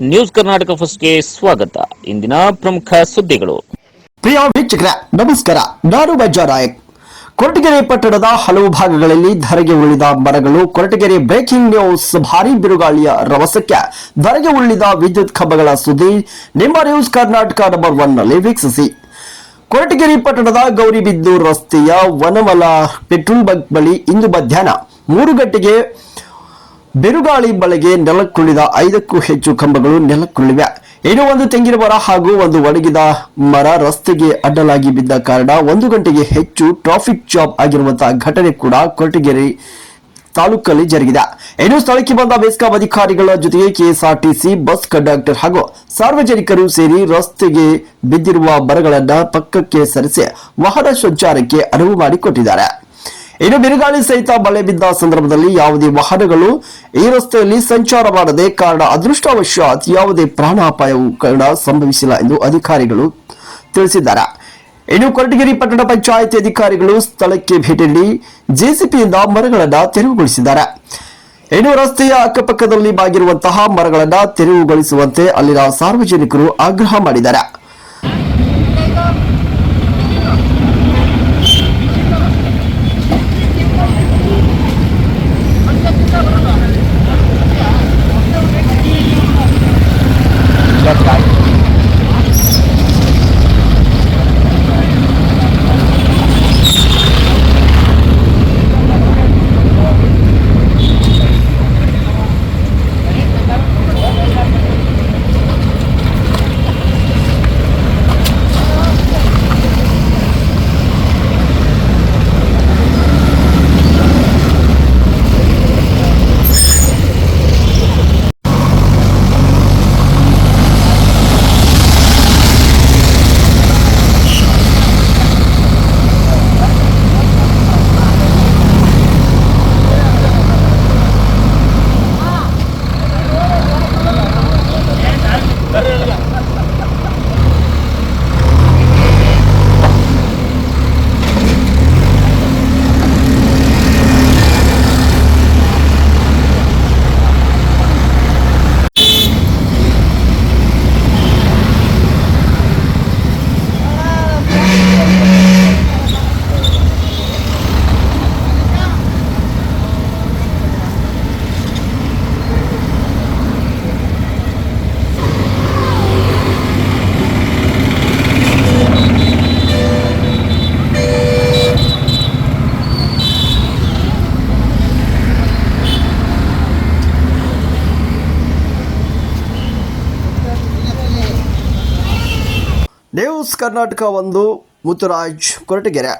News Karnataka ಫಸ್ಟ್ಗೆ ಸ್ವಾಗತ. ಇಂದಿನ ಪ್ರಮುಖ ಸುದ್ದಿಗಳು. ಪ್ರಿಯ ವೀಕ್ಷಕರ, ನಮಸ್ಕಾರ. ನಾನು ನಾಯಕ್. ಕೊರಟಗೆರೆ ಪಟ್ಟಣದ ಹಲವು ಭಾಗಗಳಲ್ಲಿ ಧರೆಗೆ ಉಳಿದ ಮರಗಳು ಕೊರಟಗೆರೆ ಬ್ರೇಕಿಂಗ್ ನ್ಯೂಸ್ ಭಾರಿ ಬಿರುಗಾಳಿಯ ರವಸಕ್ಕೆ ಧರೆಗೆ ಉಳಿದ ವಿದ್ಯುತ್ ಕಂಬಗಳ ಸುದ್ದಿ ನಿಮ್ಮ ನ್ಯೂಸ್ ಕರ್ನಾಟಕ ನಂಬರ್ ಒನ್ನಲ್ಲಿ ವೀಕ್ಷಿಸಿ. ಕೊರಟಗೆರೆ ಪಟ್ಟಣದ ಗೌರಿಬಿದ್ದು ರಸ್ತೆಯ ವನಮಲ ಪೆಟ್ರೋಲ್ ಬಂಕ್ ಬಳಿ ಇಂದು ಮಧ್ಯಾಹ್ನ ಮೂರು ಗಂಟೆಗೆ ಬಿರುಗಾಳಿ ಬಳಗೆ ನೆಲಕ್ಕುಳಿದ ಐದಕ್ಕೂ ಹೆಚ್ಚು ಕಂಬಗಳು ನೆಲಕ್ಕುಳಿವೆ. ಇನ್ನು ಒಂದು ತೆಂಗಿನ ಮರ ಹಾಗೂ ಒಂದು ಒಣಗಿದ ಮರ ರಸ್ತೆಗೆ ಅಡ್ಡಲಾಗಿ ಬಿದ್ದ ಕಾರಣ ಒಂದು ಗಂಟೆಗೆ ಹೆಚ್ಚು ಟ್ರಾಫಿಕ್ ಜಾಮ್ ಆಗಿರುವಂತಹ ಘಟನೆ ಕೂಡ ಕೊರಟಗೆರೆ ತಾಲೂಕಲ್ಲಿ ಜರುಗಿದೆ. ಇನ್ನು ಸ್ಥಳಕ್ಕೆ ಬಂದ ಬೆಸ್ಕಾಂ ಅಧಿಕಾರಿಗಳ ಜೊತೆಗೆ ಕೆಎಸ್ಆರ್ಟಿಸಿ, ಬಸ್ ಕಂಡಕ್ಟರ್ ಹಾಗೂ ಸಾರ್ವಜನಿಕರು ಸೇರಿ ರಸ್ತೆಗೆ ಬಿದ್ದಿರುವ ಮರಗಳನ್ನು ಪಕ್ಕಕ್ಕೆ ಸರಿಸಿ ವಾಹನ ಸಂಚಾರಕ್ಕೆ ಅನುವು ಮಾಡಿಕೊಟ್ಟಿದ್ದಾರೆ. ಇನ್ನು ಬಿರುಗಾಳಿ ಸಹಿತ ಮಳೆ ಬಿದ್ದ ಸಂದರ್ಭದಲ್ಲಿ ಯಾವುದೇ ವಾಹನಗಳು ಈ ರಸ್ತೆಯಲ್ಲಿ ಸಂಚಾರ ಮಾಡದೆ ಕಾರಣ ಅದೃಷ್ಟವಶಾತ್ ಯಾವುದೇ ಪ್ರಾಣಾಪಾಯವು ಕಾರಣ ಸಂಭವಿಸಿಲ್ಲ ಎಂದು ಅಧಿಕಾರಿಗಳು ತಿಳಿಸಿದ್ದಾರೆ. ಇನ್ನು ಕೊರಟಗೆರೆ ಪಟ್ಟಣ ಪಂಚಾಯಿತಿ ಅಧಿಕಾರಿಗಳು ಸ್ಥಳಕ್ಕೆ ಭೇಟಿ ನೀಡಿ ಜೆಸಿಪಿಯಿಂದ ಮರಗಳನ್ನು ತೆರವುಗೊಳಿಸಿದ್ದಾರೆ. ಇನ್ನು ರಸ್ತೆಯ ಅಕ್ಕಪಕ್ಕದಲ್ಲಿ ಬಾಗಿರುವಂತಹ ಮರಗಳನ್ನು ತೆರವುಗೊಳಿಸುವಂತೆ ಅಲ್ಲಿನ ಸಾರ್ವಜನಿಕರು ಆಗ್ರಹ ಮಾಡಿದ್ದಾರೆ. But ನ್ಯೂಸ್ ಕರ್ನಾಟಕ ಒಂದು ಮುತ್ತುರಾಜ್ ಕೊರಟಗೆರೆ.